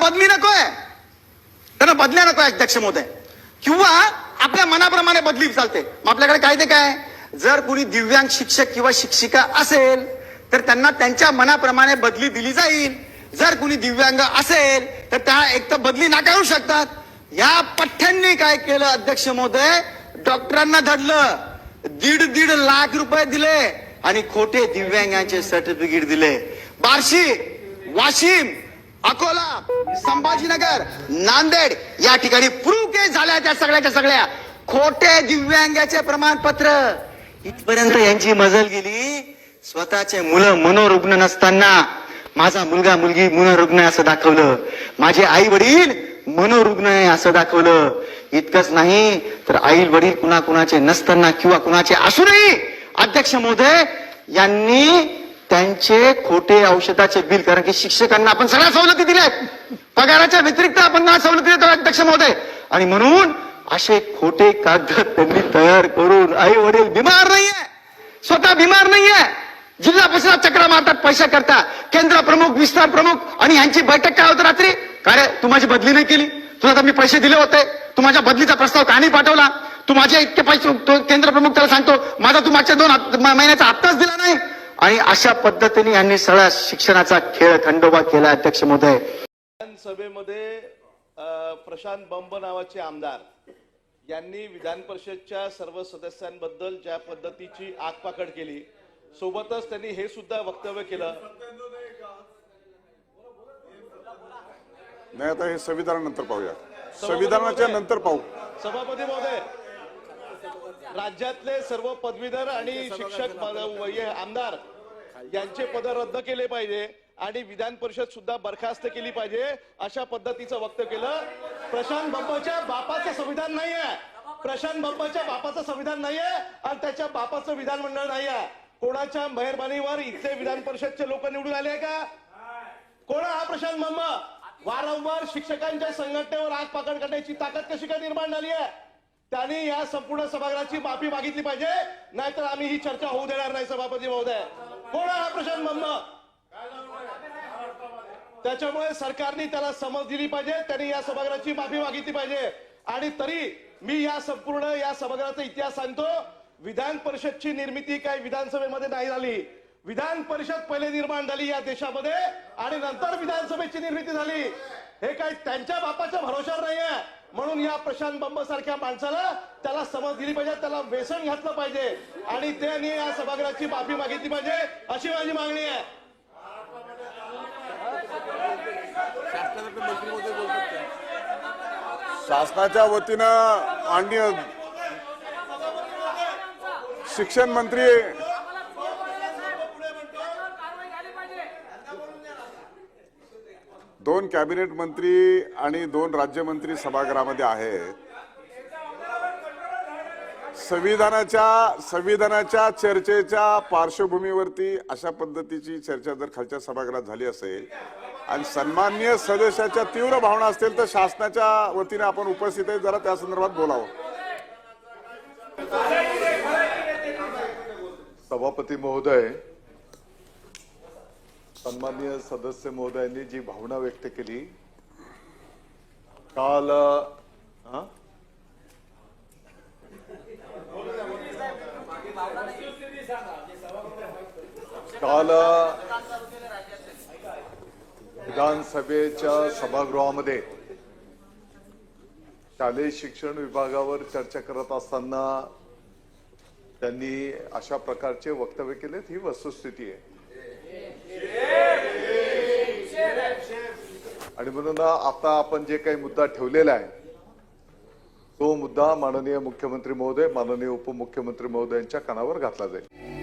बदली नकोय. त्यांना बदल्या नकोय अध्यक्ष महोदय. किंवा आपल्या मनाप्रमाणे बदली चालते. मग आपल्याकडे कायदे काय? जर कुणी दिव्यांग शिक्षक किंवा शिक्षिका असेल तर त्यांना त्यांच्या मनाप्रमाणे बदली दिली जाईल. जर कुणी दिव्यांग असेल तर त्या एक तर बदली नाकारू शकतात. या पठ्ठ्यांनी काय केलं अध्यक्ष महोदय? डॉक्टरांना धडलं. दीड दीड लाख रुपये दिले आणि खोटे दिव्यांगांचे सर्टिफिकेट दिले. बार्शी वाशिम अकोला संभाजीनगर नांदेड या ठिकाणी प्रूव्ह केस झाल्या त्या सगळ्याच्या सगळ्या. खोटे दिव्यांगाचे प्रमाणपत्र. इथपर्यंत यांची मजल गेली. स्वतःचे मुलं मनोरुग्ण नसताना माझा मुलगा मुलगी मनोरुग्ण आहे असं दाखवलं. माझे आई वडील मनोरुग्ण आहे असं दाखवलं. इतकंच नाही तर आई वडील कुणा कुणाचे नसताना किंवा कुणाचे असूनही अध्यक्ष महोदय यांनी त्यांचे खोटे औषधाचे बिल कारण की शिक्षकांना आपण सगळ्या सवलती दिल्या पगाराच्या व्यतिरिक्त आपण ना सवलती देतो अध्यक्ष महोदय. आणि म्हणून असे खोटे कागद त्यांनी तयार करून आई वडील बिमार नाहीये. स्वतः बिमार नाहीये. जिल्हा परिषद चक्रा मारतात पैसा करता केंद्र प्रमुख विस्तार प्रमुख आणि यांची बैठक काय होतं रात्री? काय तू माझी बदली नाही केली? तुला तर मी पैसे दिले होते. तू माझ्या बदलीचा प्रस्ताव का नाही पाठवला? तू माझे इतके पैसे तो केंद्र प्रमुख त्याला सांगतो माझा तू मागच्या दोन महिन्याचा हप्ताच दिला नाही. आणि अशा पद्धतीने यांनी सगळ्या शिक्षणाचा खेळ खंडोबा केला अध्यक्ष महोदय. विधानसभेमध्ये प्रशांत बंब नावाचे आमदार यांनी विधान परिषदच्या सर्व सदस्यांबद्दल ज्या पद्धतीची आगपाकड केली सोबतच त्यांनी हे सुद्धा वक्तव्य केलं. नाही आता हे संविधानानंतर पाहूया. संविधानाच्या नंतर पाहू. सभापती महोदय राज्यातले सर्व पदवीधर आणि शिक्षक आमदार यांचे पद रद्द केले पाहिजे आणि विधान परिषद सुद्धा बरखास्त केली पाहिजे अशा पद्धतीचं वक्तव्य केलं. प्रशांत बंबाच्या बापाचं संविधान नाहीये. प्रशांत बंबाच्या बापाचं संविधान नाहीये आणि त्याच्या बापाचं विधानमंडळ नाहीये. कोणाच्या मेहरबानीवर इथले विधान परिषदचे लोक निवडून आले का? कोण हा प्रशांत बंब वारंवार शिक्षकांच्या संघटनेवर आग पाकड करण्याची ताकद कशी काय निर्माण झाली आहे? त्यांनी या संपूर्ण सभागृहाची माफी मागितली पाहिजे नाहीतर आम्ही ही चर्चा होऊ देणार नाही सभापती महोदय. कोण आहे हा प्रशांत मम्म? त्याच्यामुळे सरकारने त्याला समज दिली पाहिजे त्यांनी या सभागृहाची माफी मागितली पाहिजे. आणि तरी मी या संपूर्ण या सभागृहाचा इतिहास सांगतो विधान परिषदची निर्मिती काही विधानसभेमध्ये नाही झाली. विधान परिषद पहिले निर्माण झाली या देशामध्ये आणि नंतर विधानसभेची निर्मिती झाली. हे काही त्यांच्या बापाच्या भरोशावर नाही आहे म्हणून या प्रशांत बंब सारख्या माणसाला त्याला समज दिली पाहिजे त्याला व्यसन घातलं पाहिजे. आणि त्यांनी या सभागृहाची माफी मागितली पाहिजे अशी माझी मागणी आहे. शासनाच्या वतीनं आणि शिक्षण मंत्री दोन कॅबिनेट मंत्री आणि दोन राज्यमंत्री सभागृहामध्ये आहेत संविधानाच्या संविधानाच्या चर्चेच्या पार्श्वभूमीवरती अशा पद्धतीची चर्चा जर खालच्या सभागृहात झाली असेल आणि सन्माननीय सदस्याच्या तीव्र भावना असतील तर शासनाच्या वतीने आपण उपस्थित आहे जरा त्या संदर्भात बोलावं. सभापती महोदय सन्माननीय सदस्य महोदयांनी जी भावना व्यक्त केली काल हा? काल विधानसभेच्या सभागृहामध्ये शालेय शिक्षण विभागावर चर्चा करत असताना त्यांनी अशा प्रकारचे वक्तव्य केलेत ही वस्तुस्थिती आहे आणि म्हणून आता आपण जे काही मुद्दा ठेवलेला आहे तो मुद्दा माननीय मुख्यमंत्री महोदय माननीय उपमुख्यमंत्री महोदयांच्या कानावर घातला जाईल.